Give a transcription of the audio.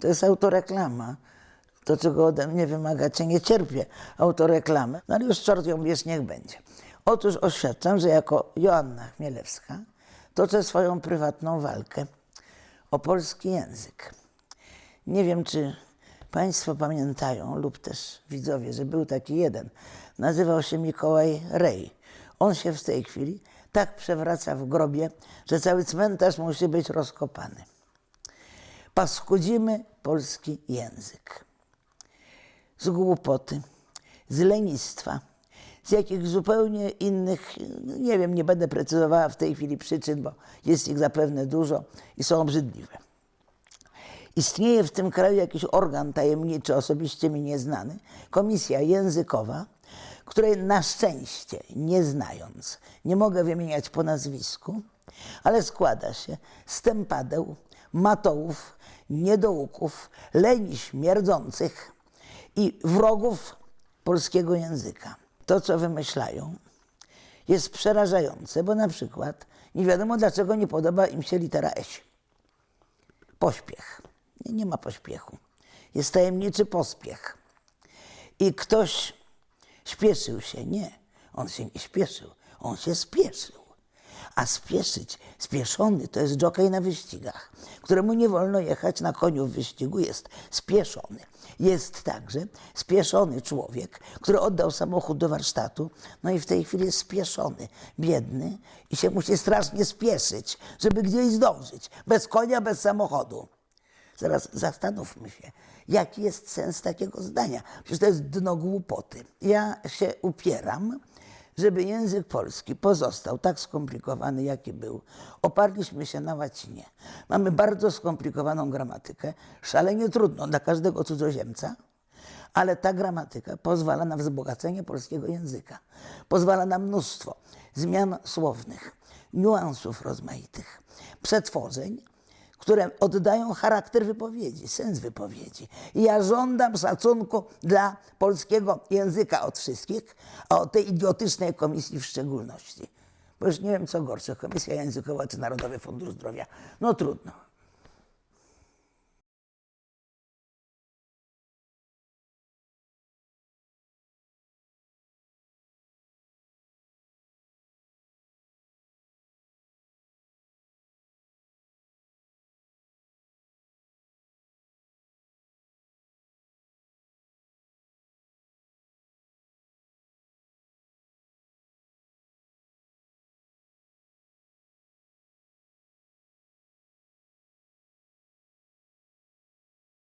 To jest autoreklama. To, czego ode mnie wymagacie, nie cierpię autoreklamy. No ale już czort ją bierz, niech będzie. Otóż oświadczam, że jako Joanna Chmielewska toczę swoją prywatną walkę o polski język. Nie wiem, czy Państwo pamiętają, lub też widzowie, że był taki jeden. Nazywał się Mikołaj Rej. On się w tej chwili tak przewraca w grobie, że cały cmentarz musi być rozkopany. Paskudzimy polski język. Z głupoty, z lenistwa, z jakichś zupełnie innych, nie wiem, nie będę precyzowała w tej chwili przyczyn, bo jest ich zapewne dużo i są obrzydliwe. Istnieje w tym kraju jakiś organ tajemniczy, osobiście mi nieznany, komisja językowa, której na szczęście, nie znając, nie mogę wymieniać po nazwisku, ale składa się z tępadeł, matołów, niedouków, leni śmierdzących i wrogów polskiego języka. To, co wymyślają, jest przerażające, bo na przykład nie wiadomo, dlaczego nie podoba im się litera S. Pośpiech. Nie, nie ma pośpiechu. Jest tajemniczy pospiech. I ktoś śpieszył się. Nie, on się nie śpieszył. On się spieszył. A spieszyć, spieszony to jest jockey na wyścigach, któremu nie wolno jechać na koniu w wyścigu, jest spieszony. Jest także spieszony człowiek, który oddał samochód do warsztatu, no i w tej chwili jest spieszony, biedny i się musi strasznie spieszyć, żeby gdzieś zdążyć, bez konia, bez samochodu. Zaraz zastanówmy się, jaki jest sens takiego zdania. Przecież to jest dno głupoty. Ja się upieram, żeby język polski pozostał tak skomplikowany, jaki był. Oparliśmy się na łacinie. Mamy bardzo skomplikowaną gramatykę, szalenie trudną dla każdego cudzoziemca, ale ta gramatyka pozwala na wzbogacenie polskiego języka. Pozwala na mnóstwo zmian słownych, niuansów rozmaitych, przetworzeń, które oddają charakter wypowiedzi, sens wypowiedzi. I ja żądam szacunku dla polskiego języka od wszystkich, a od tej idiotycznej komisji w szczególności. Bo już nie wiem, co gorsze, Komisja Językowa czy Narodowy Fundusz Zdrowia. No trudno.